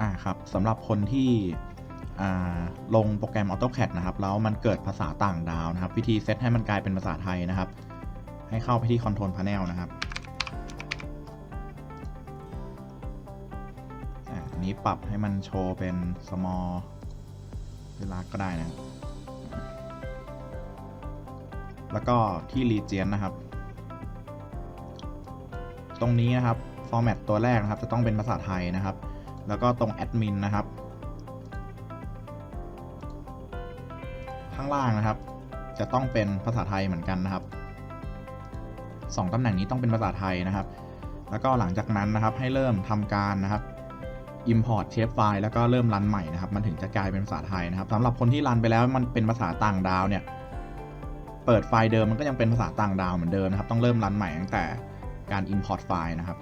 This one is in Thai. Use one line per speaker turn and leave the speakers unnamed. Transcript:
อ่าครับสำหรับคนที่ลงโปรแกรม AutoCAD นะครับ แล้วมันเกิดภาษาต่างดาวนะครับ วิธีเซตให้มันกลายเป็นภาษาไทยนะครับ ให้เข้าไปที่ Control Panel นะครับอ่าทีนี้ปรับให้มันโชว์เป็น small เวลาก็ได้นะครับ แล้วก็ที่ region นะครับ ตรงนี้นะครับ format ตัวแรกนะครับ จะต้องเป็นภาษาไทยนะครับ แล้วก็ตรง admin นนะครับ ข้างล่างนะครับ จะต้องเป็นภาษาไทยเหมือนกันนะครับสองตำแหน่งนี้ต้องเป็นภาษาไทยนะครับ แล้วก็หลังจากนั้นนะครับให้เริ่มทำการนะครับ import shape file แล้วก็เริ่มรันใหม่นะครับ มันถึงจะกลายเป็นภาษาไทยนะครับสำหรับคนที่รันไปแล้วมันเป็นภาษาต่างดาวเนี่ย เปิดไฟล์เดิมมันก็ยังเป็นภาษาต่างดาวเหมือนเดิมนะครับ ต้องเริ่มรันใหม่ตั้งแต่การ import ไฟล์นะครับ